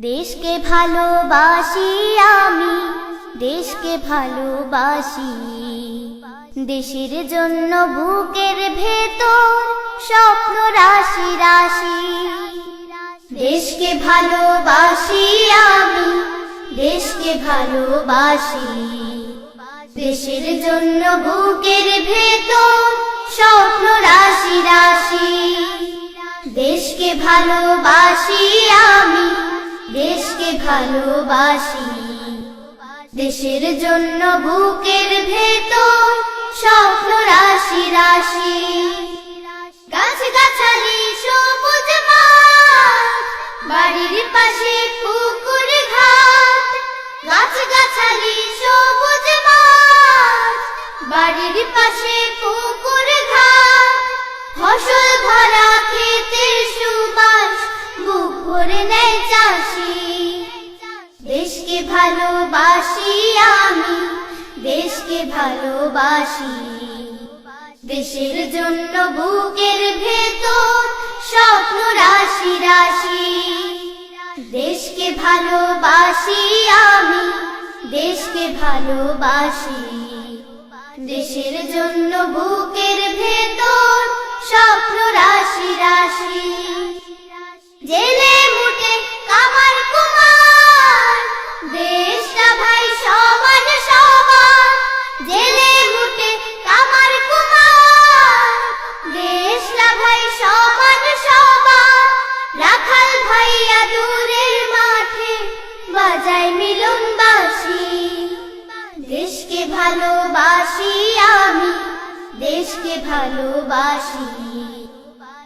দেশকে ভালোবাসি আমি, দেশকে ভালোবাসি। দেশের জন্য বুকের ভেতর স্বপ্ন রাশি রাশি। দেশকে ভালোবাসি আমি, দেশকে ভালোবাসি। দেশের জন্য বুকের ভেতর স্বপ্ন রাশি রাশি। দেশকে ভালোবাসি আমি দেশকে ভালোবাসি। দেশের জন্য বুকের ভেতর স্বপ্ন রাশি রাশি। গাছ গাছালি সবুজ বাড়ির পাশে পুকুর ঘাট। গাছ গাছালি সবুজ বাড়ির পাশে পুকুর ঘাট। ফসল ভরা ক্ষেতের দেশকে ভালোবাসি। দেশের জন্য বুকের ভেতর স্বপ্ন রাশি রাশি। দেশকে ভালোবাসি আমি, দেশকে ভালোবাসি। দেশের জন্য বুকের ভেতর বাজায় মিলন বাসি দেশকে ভালোবাসি আমি, দেশকে ভালোবাসি।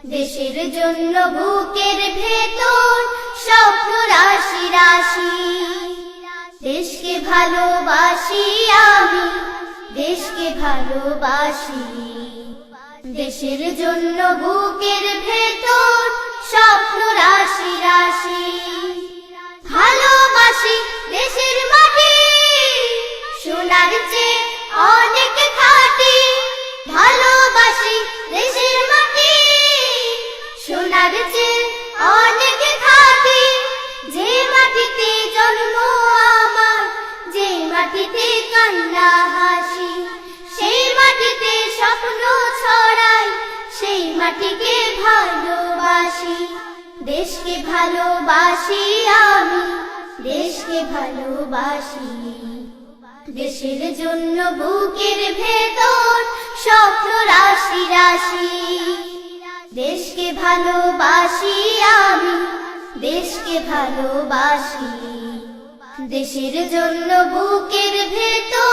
দেশের জন্য বুকের ভেতর স্বপ্ন রাশি রাশি। দেশকে ভালোবাসি আমি, দেশকে ভালোবাসি। দেশের জন্য বুকের ভেতর স্বপ্ন রাশি রাশি। মাটিকে ভালোবাসি, দেশকে ভালোবাসি আমি, দেশকে ভালোবাসি। দেশের জন্য বুকের ভেতর স্বপ্ন রাশি রাশি। দেশকে ভালোবাসি আমি, দেশকে ভালোবাসি। দেশের জন্য বুকের ভেতর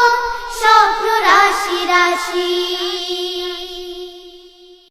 রাশি